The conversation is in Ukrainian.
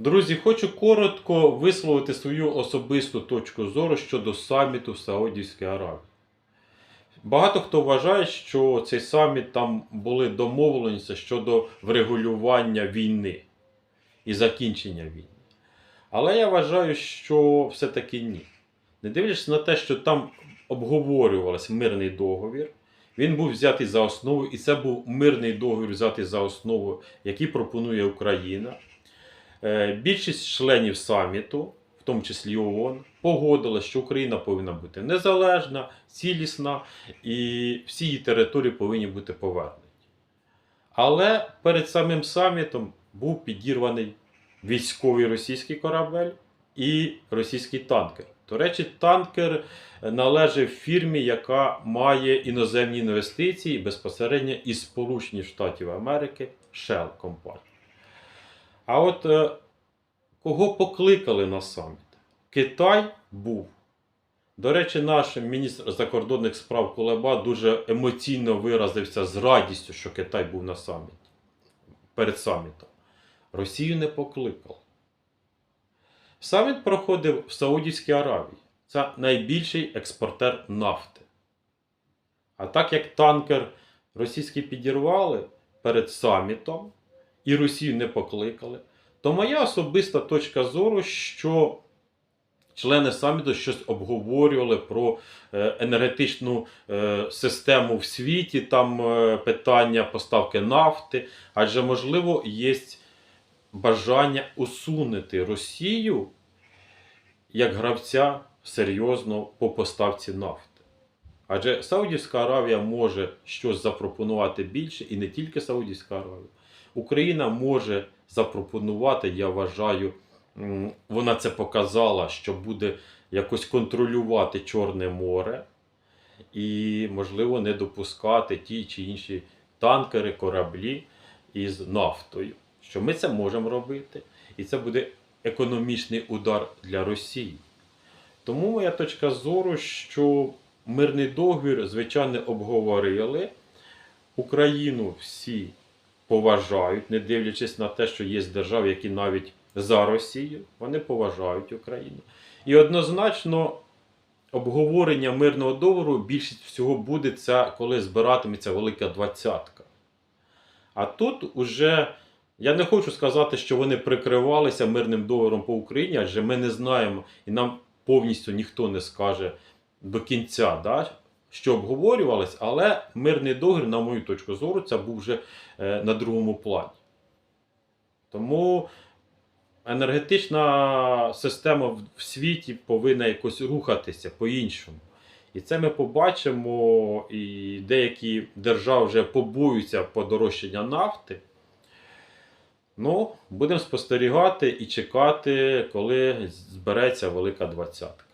Друзі, хочу коротко висловити свою особисту точку зору щодо саміту в Саудівській Аравії. Багато хто вважає, що цей саміт там були домовленості щодо врегулювання війни і закінчення війни. Але я вважаю, що все-таки ні. Не дивлячись на те, що там обговорювався мирний договір, він був взятий за основу, і це був мирний договір взятий за основу, який пропонує Україна. Е, Більшість членів саміту, в тому числі ООН, погодила, що Україна повинна бути незалежна, цілісна і всі її території повинні бути повернуті. Але перед самим самітом був підірваний військовий російський корабель і російський танкер. До речі, танкер належить фірмі, яка має іноземні інвестиції безпосередньо із Сполучених Штатів Америки Shell компанія. А от е, кого покликали на саміт? Китай був. До речі, наш міністр закордонних справ Кулеба дуже емоційно виразився з радістю, що Китай був на саміті перед самітом. Росію не покликали. Саміт проходив в Саудівській Аравії. Це найбільший експортер нафти. А так як танкер російський підірвали перед самітом і Росію не покликали, то моя особиста точка зору, що члени саміту щось обговорювали про е, енергетичну е, систему в світі, там е, питання поставки нафти, адже, можливо, є бажання усунути Росію як гравця серйозно по поставці нафти. Адже Саудівська Аравія може щось запропонувати більше, і не тільки Саудівська Аравія. Україна може запропонувати, я вважаю, вона це показала, що буде якось контролювати Чорне море і, можливо, не допускати ті чи інші танкери, кораблі із нафтою. Що ми це можемо робити, і це буде економічний удар для Росії. Тому моя точка зору, що мирний договір, звичайно, обговорили. Україну всі поважають, не дивлячись на те, що є держави, які навіть за Росію, вони поважають Україну. І однозначно обговорення мирного договору більшість всього буде це, коли збиратиметься велика двадцятка. А тут уже я не хочу сказати, що вони прикривалися мирним договором по Україні, адже ми не знаємо, і нам повністю ніхто не скаже до кінця, да, що обговорювалось, але мирний договір, на мою точку зору, це був вже е, на другому плані. Тому енергетична система в- світі повинна якось рухатися по-іншому. І це ми побачимо, і деякі держави вже побоюються подорожчання нафти. Ну, будемо спостерігати і чекати, коли збереться велика двадцятка.